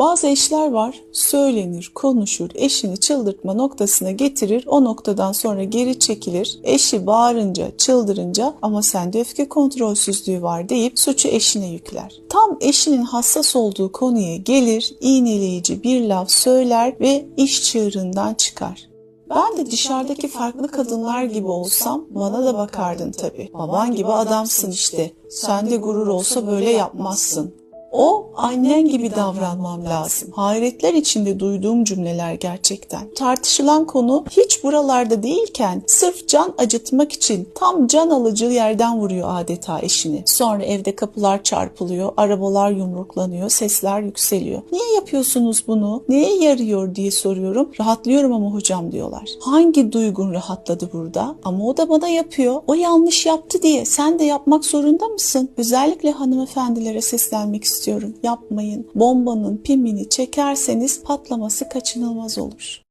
Bazı eşler var, söylenir, konuşur, eşini çıldırtma noktasına getirir, o noktadan sonra geri çekilir. Eşi bağırınca, çıldırınca ama sende öfke kontrolsüzlüğü var deyip suçu eşine yükler. Tam eşinin hassas olduğu konuya gelir, iğneleyici bir laf söyler ve iş çığırından çıkar. Ben de dışarıdaki farklı kadınlar gibi olsam bana da bakardın tabii. Baban gibi adamsın işte. Sende gurur olsa böyle yapmazsın. O annen gibi davranmam lazım. Hayretler içinde duyduğum cümleler gerçekten. Tartışılan konu hiç buralarda değilken sırf can acıtmak için tam can alıcı yerden vuruyor adeta eşini. Sonra evde kapılar çarpılıyor, arabalar yumruklanıyor, sesler yükseliyor. Niye yapıyorsunuz bunu? Neye yarıyor diye soruyorum. Rahatlıyorum ama hocam diyorlar. Hangi duygun rahatladı burada? Ama o da bana yapıyor. O yanlış yaptı diye sen de yapmak zorunda mısın? Özellikle hanımefendilere seslenmek istiyorum. Yapmayın. Bombanın pimini çekerseniz patlaması kaçınılmaz olur.